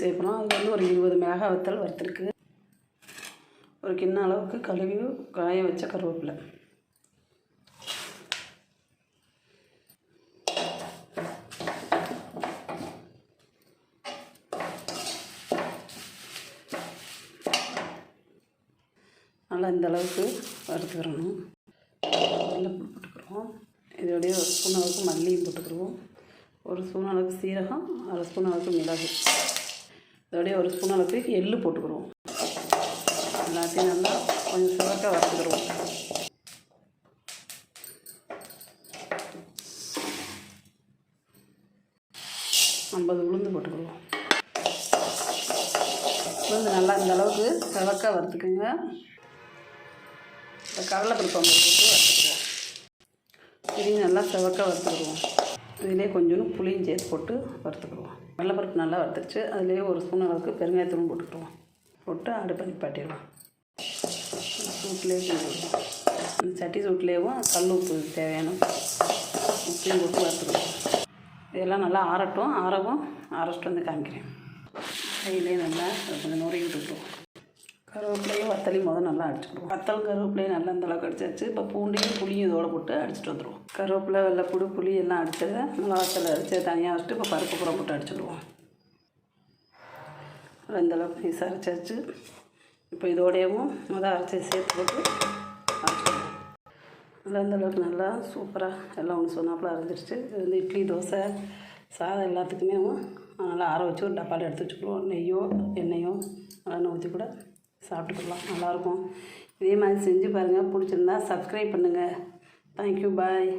சேர்க்கணும் அது வந்து ஒரு இருபது மிளகா வத்தல் வறுத்துருக்கு. ஒரு கிண்ண அளவுக்கு கழுவி காய வச்ச கருவேப்பிலை. நல்லா இந்த அளவுக்கு வறுத்துக்கிறணும். வெள்ளைப்பூடு போட்டுக்கிறோம். இதோடைய ஒரு ஸ்பூன் அளவுக்கு மல்லியும் போட்டுக்கிறோம். ஒரு ஸ்பூன் அளவுக்கு சீரகம் அரை ஸ்பூன் அளவுக்கு மிளகு. இதோடைய ஒரு ஸ்பூன் அளவுக்கு எள்ளு போட்டுக்கிறோம் எல்லாத்தையும் நல்லா கொஞ்சம் சிவக்க வறுத்துக்கிறோம் ஐம்பது உளுந்து போட்டுக்கிறோம் உளுந்து நல்லா இந்த அளவுக்கு சிவக்க வறுத்துக்கோங்க. இந்த கடலைப்பருப்பு ஐம்பது போட்டு வறுத்துக்குவோம் இதையும் நல்லா செவக்க வறுத்துக்கிடுவோம். இதிலே கொஞ்சோண்டு புளியும் சேர்த்து போட்டு வறுத்துக்கிடுவோம். கடலைப்பருப்பு நல்லா வறுத்துருச்சு அதுலேயே ஒரு ஸ்பூன் அளவுக்கு பெருங்காயத்தூளும் போட்டுக்கிடுவோம். போட்டு அடுப்பை நிப்பாட்டிடுவோம் சூட்லேயே கிண்டிடுவோம் இந்த சட்டி சூட்லேயும் கல் உப்பு தேவையான உப்பையும் போட்டு வறுத்துக்கிடுவோம். இதெல்லாம் நல்லா ஆறட்டும். ஆறவும் அரைச்சிட்டு வந்து காமிக்கிறேன். கையிலே நல்லா கொஞ்சம் நுரையை விட்டுக்கிடுவோம் கருவேப்பிலையும் வத்தலையும் முதல் நல்லா அடிச்சுடுவோம் வத்தல் கருவேப்பிலையும் நல்லா இந்தளவுக்கு அடிச்சு அடிச்சாச்சு. இப்போ பூண்டையும் புளியும் இதோட போட்டு அடிச்சுட்டு வந்துடுவோம் கருவேப்பிலை வெள்ளைப்பூடு புளி எல்லாம் அடிச்சதை மிளகாத்தல் அடித்து தனியாக வச்சுட்டு இப்போ பருப்பு புறம் போட்டு அடிச்சுடுவோம். இந்தளவுக்கு அளவுக்கு அரைச்சி வச்சு இப்போ இதோடையவும் முதல் அரைச்சி சேர்த்து போட்டு அரைச்சிடுவோம். நல்லா இந்தளவுக்கு நல்லா சூப்பராக எல்லாம் ஒன்று சொன்னாப்புல அரைஞ்சிருச்சு. இது வந்து இட்லி தோசை சாதம் எல்லாத்துக்குமே நல்லா ஆற வச்சு ஒரு டப்பாவில் எடுத்து வச்சுக்கிடுவோம். நெய்யோ எண்ணெயோ நல்லா ஊற்றி கூட சாப்பிட்டுக்கலாம். நல்லாயிருக்கும். இதே மாதிரி செஞ்சு பாருங்கள் பிடிச்சிருந்தா சப்ஸ்கிரைப் பண்ணுங்கள் தேங்க்யூ பாய்